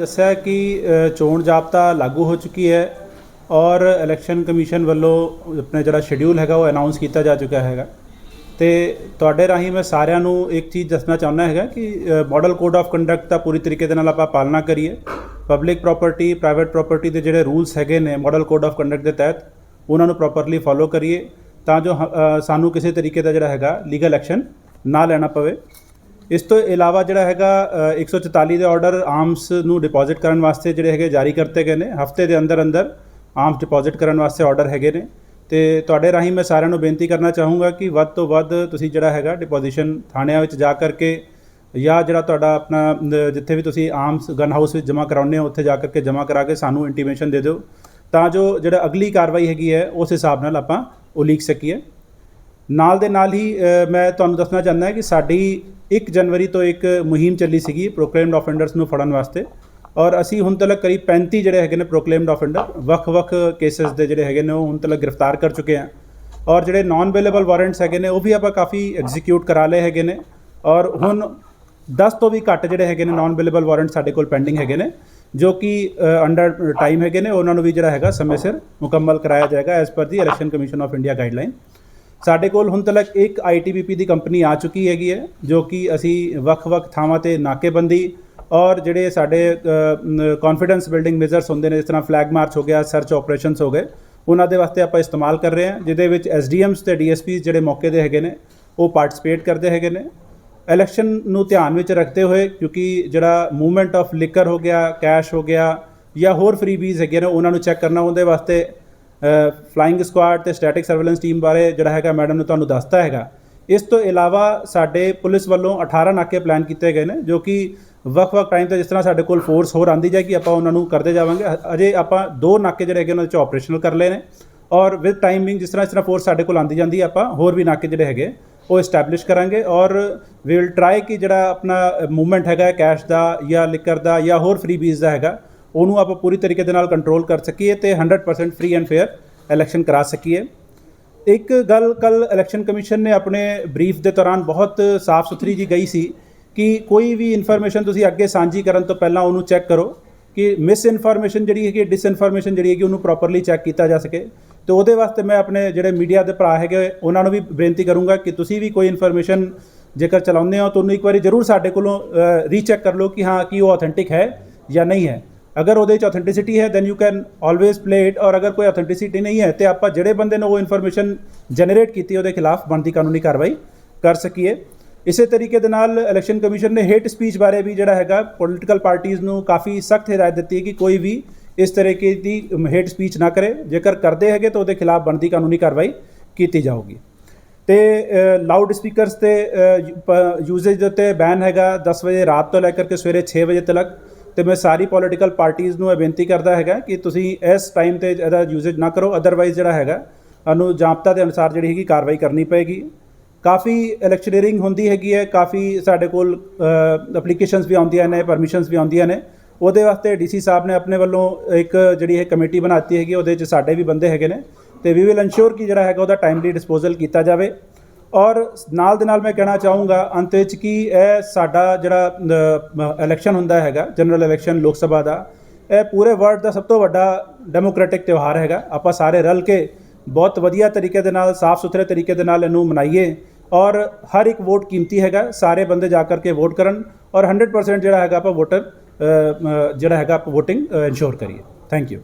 ਦੱਸਿਆ ਕਿ ਚੋਣ ਜਾਬਤਾ ਲਾਗੂ ਹੋ ਚੁੱਕੀ ਹੈ ਔਰ ਇਲੈਕਸ਼ਨ ਕਮਿਸ਼ਨ ਵੱਲੋਂ ਆਪਣਾ ਜਿਹੜਾ ਸ਼ਡਿਊਲ ਹੈਗਾ ਉਹ ਅਨਾਉਂਸ ਕੀਤਾ ਜਾ ਚੁੱਕਾ ਹੈਗਾ। ਤੇ ਤੁਹਾਡੇ ਰਾਹੀਂ ਮੈਂ ਸਾਰਿਆਂ ਨੂੰ ਇੱਕ ਚੀਜ਼ ਦੱਸਣਾ ਚਾਹੁੰਦਾ ਹੈਗਾ ਕਿ ਮਾਡਲ ਕੋਡ ਆਫ ਕੰਡਕਟ ਦਾ ਪੂਰੀ ਤਰੀਕੇ ਦੇ ਨਾਲ ਆਪਾਂ ਪਾਲਣਾ ਕਰੀਏ। ਪਬਲਿਕ ਪ੍ਰਾਪਰਟੀ ਪ੍ਰਾਈਵੇਟ ਪ੍ਰਾਪਰਟੀ ਦੇ ਜਿਹੜੇ ਰੂਲਸ ਹੈਗੇ ਨੇ ਮਾਡਲ ਕੋਡ ਆਫ ਕੰਡਕਟ ਦੇ ਤਹਿਤ, ਉਹਨਾਂ ਨੂੰ ਪ੍ਰੋਪਰਲੀ ਫੋਲੋ ਕਰੀਏ ਤਾਂ ਜੋ ਹ- ਸਾਨੂੰ ਕਿਸੇ ਤਰੀਕੇ ਦਾ ਜਿਹੜਾ ਹੈਗਾ ਲੀਗਲ ਐਕਸ਼ਨ ਨਾ ਲੈਣਾ ਪਵੇ। ਇਸ ਤੋਂ ਇਲਾਵਾ ਜਿਹੜਾ ਹੈਗਾ ਅ, 144 ਦੇ ਆਰਡਰ ਆਰਮਸ ਨੂੰ ਡਿਪੋਜ਼ਿਟ ਕਰਨ ਵਾਸਤੇ ਜਿਹੜੇ ਹੈਗੇ ਜਾਰੀ ਕਰਤੇ ਗਏ ਨੇ। ਹਫ਼ਤੇ ਦੇ ਅੰਦਰ ਅੰਦਰ ਆਰਮਸ ਡਿਪੋਜ਼ਿਟ ਕਰਨ ਵਾਸਤੇ ਆਰਡਰ ਹੈਗੇ ਨੇ। ਤੇ ਤੁਹਾਡੇ ਰਾਹੀਂ ਮੈਂ ਸਾਰਿਆਂ ਨੂੰ ਬੇਨਤੀ ਕਰਨਾ ਚਾਹੂੰਗਾ ਕਿ ਵੱਧ ਤੋਂ ਵੱਧ ਤੁਸੀਂ ਜਿਹੜਾ ਹੈਗਾ ਡਿਪੋਜੀਸ਼ਨ ਥਾਣਿਆਂ ਵਿੱਚ ਜਾ ਕਰਕੇ ਜਾਂ ਜਿਹੜਾ ਤੁਹਾਡਾ ਆਪਣਾ ਜਿੱਥੇ ਵੀ ਤੁਸੀਂ ਆਰਮਸ ਗਨ ਹਾਊਸ ਵਿੱਚ ਜਮ੍ਹਾਂ ਕਰਾਉਂਦੇ ਹੋ ਉੱਥੇ ਜਾ ਕਰਕੇ ਜਮ੍ਹਾਂ ਕਰਾ ਕੇ ਸਾਨੂੰ ਇੰਟੀਮੇਸ਼ਨ ਦੇ ਦਿਓ। ਤਾਂ ਜੋ ਜਿਹੜਾ ਅਗਲੀ ਕਾਰਵਾਈ ਹੈਗੀ ਹੈ ਉਸ ਹਿਸਾਬ ਨਾਲ ਆਪਾਂ ਉਲੀਕ ਸਕੀਏ। ਨਾਲ ਦੇ ਨਾਲ ਹੀ ਮੈਂ ਤੁਹਾਨੂੰ ਦੱਸਣਾ ਚਾਹੁੰਦਾ ਹਾਂ ਕਿ ਸਾਡੀ 1 ਜਨਵਰੀ ਤੋਂ ਇੱਕ ਮੁਹਿੰਮ ਚੱਲੀ ਸੀਗੀ ਪ੍ਰੋਕਲੇਮਡ ਆਫੈਂਡਰਸ ਨੂੰ ਫੜਨ ਵਾਸਤੇ ਔਰ ਅਸੀਂ ਹੁਣ ਤੱਕ ਕਰੀਬ 35 ਜਿਹੜੇ ਹੈਗੇ ਨੇ ਪ੍ਰੋਕਲੇਮਡ ਆਫੈਂਡਰ ਵੱਖ-ਵੱਖ ਕੇਸਸ ਦੇ ਜਿਹੜੇ ਹੈਗੇ ਨੇ ਉਹ ਹੁਣ ਤੱਕ ਗ੍ਰਿਫਤਾਰ ਕਰ ਚੁੱਕੇ ਹਾਂ ਔਰ ਜਿਹੜੇ ਨਾਨ ਅਵੇਲੇਬਲ ਵਾਰੰਟਸ ਹੈਗੇ ਨੇ ਉਹ ਵੀ ਆਪਾਂ ਕਾਫੀ ਐਗਜ਼ੀਕਿਊਟ ਕਰਾ ਲਏ ਹੈਗੇ ਨੇ ਔਰ ਹੁਣ 10 ਤੋਂ ਵੀ ਘੱਟ ਜਿਹੜੇ ਹੈਗੇ ਨੇ ਨਾਨ ਅਵੇਲੇਬਲ ਵਾਰੰਟ ਸਾਡੇ ਕੋਲ ਪੈਂਡਿੰਗ ਹੈਗੇ ਨੇ, ਜੋ ਕਿ ਅੰਡਰ ਟਾਈਮ ਹੈਗੇ ਨੇ, ਉਹਨਾਂ ਨੂੰ ਵੀ ਜਿਹੜਾ ਹੈਗਾ ਸਮੇਂ ਸਿਰ ਮੁਕੰਮਲ ਕਰਾਇਆ ਜਾਏਗਾ as per the election commission of India guideline ਸਾਡੇ ਕੋਲ ਹੁਣ ਤੱਕ ਇੱਕ ਆਈਟੀਬੀਪੀ ਦੀ ਕੰਪਨੀ ਆ ਚੁੱਕੀ ਹੈਗੀ ਹੈ, ਜੋ ਕਿ ਅਸੀਂ ਵੱਖ-ਵੱਖ ਥਾਵਾਂ ਤੇ ਨਾਕੇਬੰਦੀ ਔਰ ਜਿਹੜੇ ਸਾਡੇ ਕੌਨਫੀਡੈਂਸ ਬਿਲਡਿੰਗ ਮੇਜਰਸ ਹੁੰਦੇ ਨੇ, ਜਿਸ ਤਰ੍ਹਾਂ ਫਲੈਗ ਮਾਰਚ ਹੋ ਗਿਆ ਸਰਚ ਆਪਰੇਸ਼ਨਸ ਹੋ ਗਏ, ਉਹਨਾਂ ਦੇ ਵਾਸਤੇ ਆਪਾਂ ਇਸਤੇਮਾਲ ਕਰ ਰਹੇ ਹਾਂ, ਜਿਹਦੇ ਵਿੱਚ ਐਸਡੀਐਮਸ ਤੇ ਡੀਐਸਪੀਸ ਜਿਹੜੇ ਮੌਕੇ ਦੇ ਹੈਗੇ ਨੇ, ਉਹ ਪਾਰਟਿਸਿਪੇਟ ਕਰਦੇ ਹੈਗੇ ਨੇ। ਇਲੈਕਸ਼ਨ ਨੂੰ ਧਿਆਨ ਵਿੱਚ ਰੱਖਦੇ ਹੋਏ, ਕਿਉਂਕਿ ਜਿਹੜਾ ਮੂਵਮੈਂਟ ਆਫ ਲਿਕਰ ਹੋ ਗਿਆ ਕੈਸ਼ ਹੋ ਗਿਆ ਜਾਂ ਹੋਰ ਫਰੀਬੀਜ਼ ਹੈਗੇ ਨੇ, ਉਹਨਾਂ ਨੂੰ ਚੈੱਕ ਕਰਨਾ, ਉਹਦੇ ਵਾਸਤੇ ਫਲਾਈਂਗ ਸਕੁਆਡ ਤੇ ਸਟੈਟਿਕ ਸਰਵੇਲੈਂਸ ਟੀਮ ਬਾਰੇ ਜਿਹੜਾ ਹੈਗਾ ਮੈਡਮ ਨੇ ਤੁਹਾਨੂੰ ਦੱਸਤਾ ਹੈਗਾ। ਇਸ ਤੋਂ ਇਲਾਵਾ ਸਾਡੇ ਪੁਲਿਸ ਵੱਲੋਂ 18 ਨਾਕੇ ਪਲਾਨ ਕੀਤੇ ਗਏ ਨੇ, ਜੋ ਕਿ ਵੱਖ-ਵੱਖ ਟਾਈਮ ਤੇ ਜਿਸ ਤਰ੍ਹਾਂ ਸਾਡੇ ਕੋਲ ਫੋਰਸ ਹੋਰ ਆਂਦੀ ਜਾਏਗੀ, ਆਪਾਂ ਉਹਨਾਂ ਨੂੰ ਕਰਦੇ ਜਾਵਾਂਗੇ। ਅਜੇ ਆਪਾਂ ਦੋ ਨਾਕੇ ਜਿਹੜੇ ਹੈਗੇ ਉਹਨਾਂ ਦੇ ਚ ਆਪਰੇਸ਼ਨਲ ਕਰ ਲਏ ਨੇ ਔਰ ਵਿਦ ਟਾਈਮਿੰਗ ਜਿਸ ਤਰ੍ਹਾਂ ਇਸ ਤਰ੍ਹਾਂ ਫੋਰਸ ਸਾਡੇ ਕੋਲ ਆਂਦੀ ਜਾਂਦੀ ਹੈ ਆਪਾਂ ਹੋਰ ਵੀ ਨਾਕੇ ਜਿਹੜੇ ਹੈਗੇ ਉਹ ਐਸਟੈਬਲਿਸ਼ ਕਰਾਂਗੇ ਔਰ ਵੀ ਵਿਲ ਟਰਾਈ ਕਿ ਜਿਹੜਾ ਆਪਣਾ ਮੂਵਮੈਂਟ ਹੈਗਾ ਕੈਸ਼ ਦਾ ਜਾਂ ਲਿਕਰ ਦਾ ਜਾਂ ਹੋਰ ਫਰੀਬੀਜ਼ ਦਾ ਹੈਗਾ ਉਹਨੂੰ ਆਪਾਂ ਪੂਰੀ ਤਰੀਕੇ ਦੇ ਨਾਲ ਕੰਟਰੋਲ ਕਰ ਸਕੀਏ ਤੇ 100% ਫ੍ਰੀ ਐਂਡ ਫੇਅਰ ਇਲੈਕਸ਼ਨ ਕਰਾ ਸਕੀਏ। ਇੱਕ ਗੱਲ ਕੱਲ ਇਲੈਕਸ਼ਨ ਕਮਿਸ਼ਨ ਨੇ ਆਪਣੇ ਬਰੀਫ ਦੇ ਦੌਰਾਨ ਬਹੁਤ ਸਾਫ਼ ਸੁਥਰੀ ਜੀ ਗਈ ਸੀ ਕਿ ਕੋਈ ਵੀ ਇਨਫੋਰਮੇਸ਼ਨ ਤੁਸੀਂ ਅੱਗੇ ਸਾਂਝੀ ਕਰਨ ਤੋਂ ਪਹਿਲਾਂ ਉਹਨੂੰ ਚੈੱਕ ਕਰੋ ਕਿ ਮਿਸ ਇਨਫੋਰਮੇਸ਼ਨ ਜਿਹੜੀ ਹੈਗੀ ਡਿਸ ਇਨਫੋਰਮੇਸ਼ਨ ਜਿਹੜੀ ਹੈਗੀ, ਉਹਨੂੰ ਪ੍ਰੋਪਰਲੀ ਚੈੱਕ ਕੀਤਾ ਜਾ ਸਕੇ। ਤੇ ਉਹਦੇ ਵਾਸਤੇ ਮੈਂ ਆਪਣੇ ਜਿਹੜੇ ਮੀਡੀਆ ਦੇ ਭਰਾ ਹੈਗੇ, ਉਹਨਾਂ ਨੂੰ ਵੀ ਬੇਨਤੀ ਕਰੂੰਗਾ ਕਿ ਤੁਸੀਂ ਵੀ ਕੋਈ ਇਨਫੋਰਮੇਸ਼ਨ ਜੇਕਰ ਚਲਾਉਂਦੇ ਹੋ ਤਾਂ ਉਹਨੂੰ ਇੱਕ ਵਾਰੀ ਜ਼ਰੂਰ ਸਾਡੇ ਕੋਲੋਂ ਰੀਚੈਕ ਕਰ ਲਓ ਕਿ ਹਾਂ, ਕਿ ਉਹ ਆਥੈਂਟਿਕ ਹੈ ਜਾਂ ਨਹੀਂ ਹੈ। ਅਗਰ ਉਹਦੇ ਚ ਆਥੈਂਟਿਸਿਟੀ ਹੈ then you can always play it ਔਰ ਅਗਰ ਕੋਈ ਆਥੈਂਟਿਸਿਟੀ ਨਹੀਂ ਹੈ, ਤੇ ਆਪਾਂ ਜਿਹੜੇ ਬੰਦੇ ਨੇ ਉਹ ਇਨਫੋਰਮੇਸ਼ਨ ਜਨਰੇਟ ਕੀਤੀ, ਉਹਦੇ ਖਿਲਾਫ ਬਣਦੀ ਕਾਨੂੰਨੀ ਕਾਰਵਾਈ ਕਰ ਸਕੀਏ। ਇਸੇ ਤਰੀਕੇ ਦੇ ਨਾਲ ਇਲੈਕਸ਼ਨ ਕਮਿਸ਼ਨ ਨੇ ਹੇਟ ਸਪੀਚ ਬਾਰੇ ਵੀ ਜਿਹੜਾ ਹੈਗਾ ਪੋਲੀਟੀਕਲ ਪਾਰਟੀਆਂ ਨੂੰ ਕਾਫੀ ਸਖਤ ਹਦਾਇਤ ਦਿੱਤੀ ਹੈ ਕਿ ਕੋਈ ਵੀ ਇਸ ਤਰੀਕੇ ਦੀ ਹੇਟ ਸਪੀਚ ਨਾ ਕਰੇ। ਜੇਕਰ ਕਰਦੇ ਹੈਗੇ, ਤਾਂ ਉਹਦੇ ਖਿਲਾਫ ਬਣਦੀ ਕਾਨੂੰਨੀ ਕਾਰਵਾਈ ਕੀਤੀ ਜਾਊਗੀ। ਤੇ ਲਾਊਡ ਸਪੀਕਰਸ ਤੇ ਯੂਜ਼ੇਜ ਦੇ ਉੱਤੇ ਬੈਨ ਹੈਗਾ 10 ਵਜੇ ਰਾਤ ਤੋਂ ਲੈ ਕਰਕੇ ਸਵੇਰੇ 6 ਵਜੇ ਤੱਕ। ਤੇ ਮੈਂ ਸਾਰੀ ਪੋਲੀਟੀਕਲ ਪਾਰਟੀਆਂ ਨੂੰ ਇਹ ਬੇਨਤੀ ਕਰਦਾ ਹੈਗਾ ਕਿ ਤੁਸੀਂ ਇਸ ਟਾਈਮ ਤੇ ਇਹਦਾ ਯੂਜ਼ੇਜ ਨਾ ਕਰੋ ਅਦਰਵਾਈਜ਼ ਜਿਹੜਾ ਹੈਗਾ ਅਨੂ ਜਾਪਤਾ ਦੇ ਅਨੁਸਾਰ ਜਿਹੜੀ ਹੈਗੀ ਕਾਰਵਾਈ ਕਰਨੀ ਪਏਗੀ। ਕਾਫੀ ਇਲੈਕਸ਼ਨਰੀਅਰਿੰਗ ਹੁੰਦੀ ਹੈਗੀ ਹੈ, ਕਾਫੀ ਸਾਡੇ ਕੋਲ ਐਪਲੀਕੇਸ਼ਨਸ ਵੀ ਆਉਂਦੀਆਂ ਨੇ ਪਰਮਿਸ਼ਨਸ ਵੀ ਆਉਂਦੀਆਂ ਨੇ। ਉਹਦੇ ਵਾਸਤੇ ਡੀਸੀ ਸਾਹਿਬ ਨੇ ਆਪਣੇ ਵੱਲੋਂ ਇੱਕ ਜਿਹੜੀ ਹੈ ਕਮੇਟੀ ਬਣਾਤੀ ਹੈਗੀ, ਉਹਦੇ 'ਚ ਸਾਡੇ ਵੀ ਬੰਦੇ ਹੈਗੇ ਨੇ। ਤੇ ਵੀ ਵਿਲ ਇਨਸ਼ੋਰ ਕਿ ਜਿਹੜਾ ਹੈਗਾ ਉਹਦਾ ਟਾਈਮਲੀ ਡਿਸਪੋਜ਼ਲ ਕੀਤਾ ਜਾਵੇ। ਔਰ ਨਾਲ ਦੇ ਨਾਲ ਮੈਂ ਕਹਿਣਾ ਚਾਹੂੰਗਾ ਅੰਤ ਵਿੱਚ ਕਿ ਇਹ ਸਾਡਾ ਜਿਹੜਾ ਇਲੈਕਸ਼ਨ ਹੁੰਦਾ ਹੈਗਾ ਜਨਰਲ ਇਲੈਕਸ਼ਨ ਲੋਕ ਸਭਾ ਦਾ, ਇਹ ਪੂਰੇ ਵਰਲਡ ਦਾ ਸਭ ਤੋਂ ਵੱਡਾ ਡੈਮੋਕ੍ਰੈਟਿਕ ਤਿਉਹਾਰ ਹੈਗਾ। ਆਪਾਂ ਸਾਰੇ ਰਲ ਕੇ ਬਹੁਤ ਵਧੀਆ ਤਰੀਕੇ ਦੇ ਨਾਲ ਸਾਫ਼ ਸੁਥਰੇ ਤਰੀਕੇ ਦੇ ਨਾਲ ਇਹਨੂੰ ਮਨਾਈਏ ਔਰ ਹਰ ਇੱਕ ਵੋਟ ਕੀਮਤੀ ਹੈਗਾ, ਸਾਰੇ ਬੰਦੇ ਜਾ ਕਰਕੇ ਵੋਟ ਕਰਨ ਔਰ 100% ਜਿਹੜਾ ਹੈਗਾ ਆਪਾਂ ਵੋਟਰ ਜਿਹੜਾ ਹੈਗਾ ਆਪਾਂ VOTING ਇਨਸ਼ੋਰ ਕਰੀਏ। Thank you